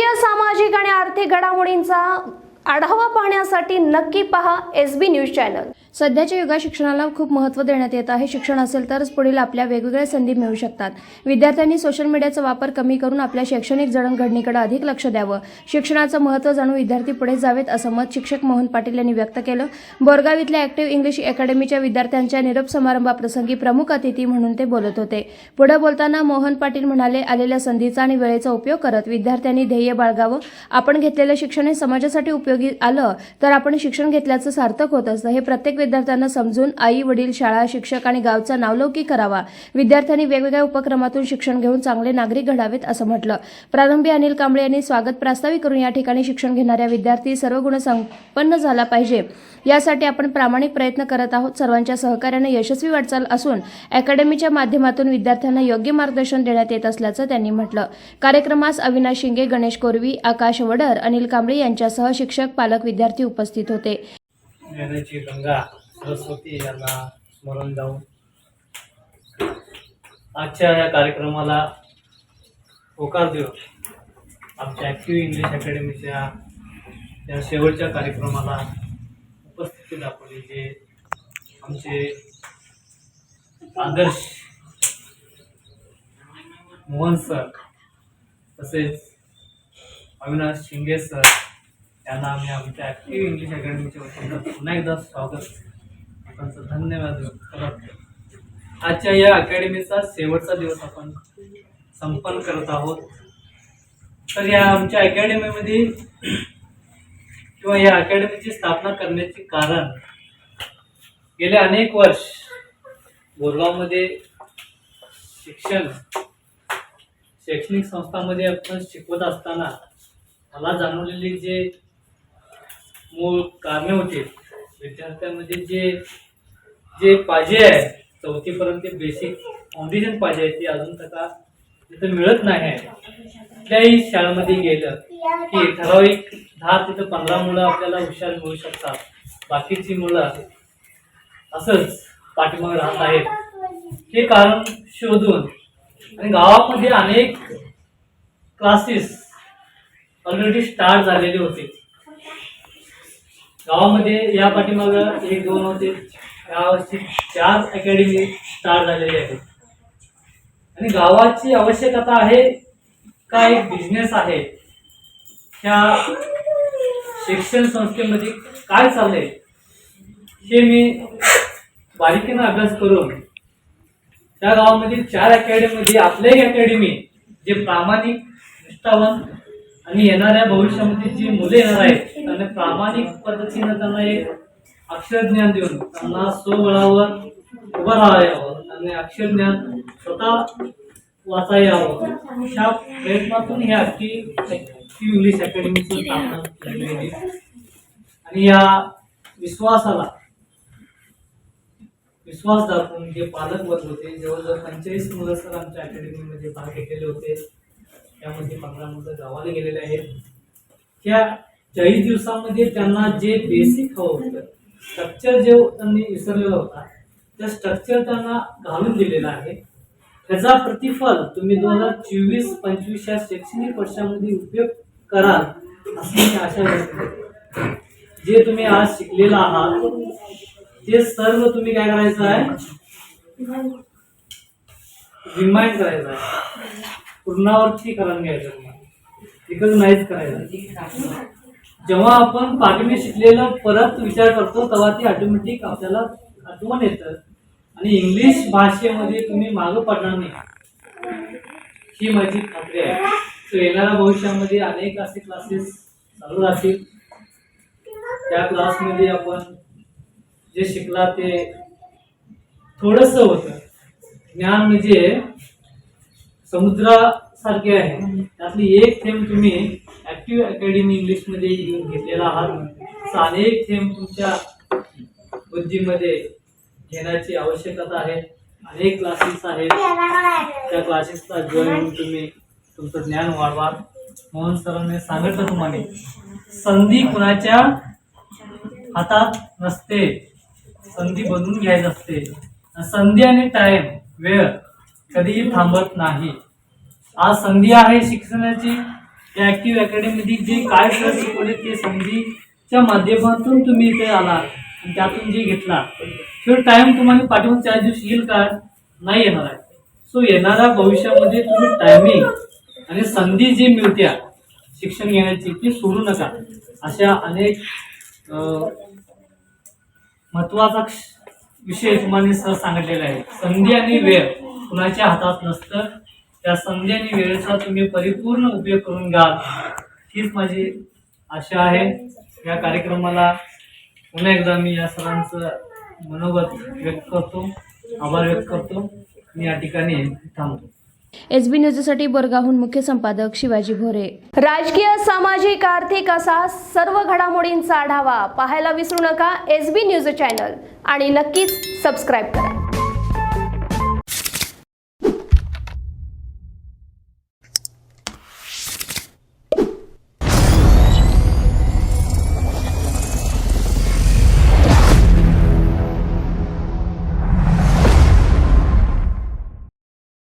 राजकीय सामाजिक आणि आर्थिक घडामोडींचा आढावा पाहण्यासाठी नक्की पहा एस बी न्यूज चॅनल सध्याच्या युगात शिक्षणाला खूप महत्त्व देण्यात येत आहे. शिक्षण असेल तरच पुढील आपल्या वेगवेगळ्या संधी मिळू शकतात. विद्यार्थ्यांनी सोशल मीडियाचा वापर कमी करून आपल्या शैक्षणिक जडणघडणीकडे अधिक लक्ष द्यावं. शिक्षणाचं महत्त्व जाणून विद्यार्थी पुढे जावेत असं मत शिक्षक मोहन पाटील यांनी व्यक्त केलं. बोरगाव इथल्या ॲक्टिव्ह इंग्लिश अकॅडमीच्या विद्यार्थ्यांच्या निरोप समारंभाप्रसंगी प्रमुख अतिथी म्हणून ते बोलत होते. पुढे बोलताना मोहन पाटील म्हणाले आलेल्या संधीचा आणि वेळेचा उपयोग करत विद्यार्थ्यांनी ध्येय बाळगावं. आपण घेतलेलं शिक्षण हे समाजासाठी उपयोगी आलं तर आपण शिक्षण घेतल्याचं सार्थक होत असतं. हे प्रत्येक विद्यार्थ्यांना समजून आई वडील शाळा शिक्षक आणि गावचा नावलौकिक करावा. विद्यार्थ्यांनी वेगवेगळ्या उपक्रमातून शिक्षण घेऊन चांगले नागरिक घडावेत असं म्हटलं. प्रारंभी अनिल कांबळे यांनी स्वागत प्रास्ताविक करून या ठिकाणी शिक्षण घेणाऱ्या विद्यार्थी सर्व गुण संपन्न झाला पाहिजे. यासाठी आपण प्रामाणिक प्रयत्न करत आहोत. सर्वांच्या सहकार्याने यशस्वी वाटचाल असून अकॅडमीच्या माध्यमातून विद्यार्थ्यांना योग्य मार्गदर्शन देण्यात येत असल्याचं त्यांनी म्हटलं. कार्यक्रमास अविनाश शिंगे गणेश कोरवी आकाश वडर अनिल कांबळे यांच्यासह शिक्षक पालक विद्यार्थी उपस्थित होते. ज्ञानाची गंगा सरस्वती यांना स्मरण जाऊन. आजच्या या कार्यक्रमाला होकार देऊ आमच्या ॲक्टिव्ह इंग्लिश अकॅडमीच्या या शेवटच्या कार्यक्रमाला उपस्थिती दाखवली जे आमचे आदर्श मोहन सर तसेच अविनाश शिंगे सर त्यांना आम्ही आमच्या ॲक्टिव्ह इंग्लिश अकॅडमीच्या वतीनं पुन्हा एकदा स्वागत. आपणचं धन्यवाद व्यक्त करत. आजच्या या अकॅडमीचा शेवटचा दिवस आपण संपन्न करत आहोत. तर या आमच्या अकॅडमीमध्ये किंवा या अकॅडमीची स्थापना करण्याचे कारण गेले अनेक वर्ष बोरगावमध्ये शिक्षण शैक्षणिक संस्थांमध्ये आपण शिकवत असताना मला जाणवलेली जे मूळ कारणे होते. विद्यार्थ्यांमध्ये जे जे पाहिजे आहे चौथीपर्यंत बेसिक फाउंडेशन पाहिजे आहे ते अजून तका तिथं मिळत नाही आहे. कुठल्याही शाळेमध्ये गेलं की ठराविक दहा तिथं पंधरा मुलं आपल्याला हुशार मिळू शकतात. बाकीची मुलं असंच पाठीमागे राहत आहेत. हे कारण शोधून आणि गावामध्ये अनेक क्लासेस ऑलरेडी स्टार्ट झालेले होते. गावामध्ये या पाठीमागं एक दोन होते यावर्षी चार अकॅडमी स्टार्ट झालेली आहेत. आणि गावाची आवश्यकता आहे का एक बिझनेस आहे? ह्या शिक्षण संस्थेमध्ये काय चाललंय? हे मी बारीकीनं अभ्यास करून त्या गावामध्ये चार अकॅडमीमध्ये आपल्याही अकॅडमी जे प्रामाणिक निष्ठावान आणि येणाऱ्या भविष्यामध्ये जी मुले येणार आहेत त्यांना प्रामाणिक पद्धतीनं त्यांना एक अक्षर ज्ञान देऊन त्यांना स्वबळावर उभं राहावं यावं त्यांना अक्षर ज्ञान स्वतः वाचा यावं. अशा प्रयत्नातून ही अख्खी इंग्लिश अकॅडमीची स्थापना आणि या विश्वासाला विश्वास दाखवून जे पालक वर्ग होते जवळजवळ पंचेचाळीस मुलं सर आमच्या अकॅडमीमध्ये भाग घेतलेले होते. त्यामध्ये पंधरा मुलं गावाला गेलेले आहेत. त्या चाळीस दिवसामध्ये त्यांना जे बेसिक हवं होतं स्ट्रक्चर जे त्यांनी विसरलेला होता त्या स्ट्रक्चर त्यांना घालून दिलेलं आहे. त्याचा प्रतिफल तुम्ही दोन हजार चोवीस पंचवीस या शैक्षणिक वर्षामध्ये उपयोग कराल असं मी आशा व्यक्त करतो. जे तुम्ही आज शिकलेला आहात ते सर्व तुम्ही काय करायचं आहे? रिमाइंड करायचं आहे. पूर्णावरती करून घ्यायचं तुम्हाला. नाहीच करायचं. जेव्हा आपण पाठीने शिकलेलं परत विचार करतो तेव्हा ती ऑटोमॅटिक आपल्याला आठवण येतं. आणि इंग्लिश भाषेमध्ये तुम्ही मागं पडणार नाही. ही माझी खात्री आहे. सो येणाऱ्या भविष्यामध्ये अनेक असे क्लासेस चालू राहतील. त्या क्लासमध्ये आपण जे शिकला ते थोडंसं होतं. ज्ञान म्हणजे समुद्रासारखे आहे. त्यातली एक थेंब तुम्ही ऍक्टिव्ह अकॅडमी इंग्लिशमध्ये घेऊन घेतलेला आहात. अनेक थेंब तुमच्या बुद्धीमध्ये घेण्याची आवश्यकता आहे. अनेक क्लासेस आहेत. त्या क्लासेसला जॉईन तुम्ही तुमचं ज्ञान वाढवा. मोहन सरांनी सांगितलं तुम्हाला. संधी कुणाच्या हातात नसते. संधी बनवून घ्यायची असते. संधी आणि टाइम वेळ. कधीही थांबत नाही. आज संधी आहे शिक्षणाची. या ऍक्टिव्ह अकॅडमीमध्ये जे काय सर शिकवले ते संधीच्या माध्यमातून तुम्ही इथे आला आणि त्यातून जे घेतला तो टाइम तुम्हाला पाठवून चार दिवस येईल का? नाही येणार आहे. सो येणाऱ्या भविष्यामध्ये तुम्ही टायमिंग आणि संधी जी मिळत्या शिक्षण घेण्याची ती सोडू नका. अशा अनेक महत्त्वाचा विषय तुम्हाला सर सांगितलेला आहे संधी आणि वेळ. कुणाच्या हातात नसतं त्या संधी आणि वेळेचा तुम्ही परिपूर्ण उपयोग करून घ्याल. हीच माझी आशा आहे. या कार्यक्रमाला पुन्हा एकदा मी या सरांचं मनोगत व्यक्त करतो आभार व्यक्त करतो. मी या ठिकाणी थांबतो. एस बी न्यूजसाठी बरगाहून मुख्य संपादक शिवाजी भोरे. राजकीय सामाजिक आर्थिक असा सर्व घडामोडींचा आढावा पाहायला विसरू नका एस बी न्यूज चॅनल. आणि नक्कीच सबस्क्राईब करा.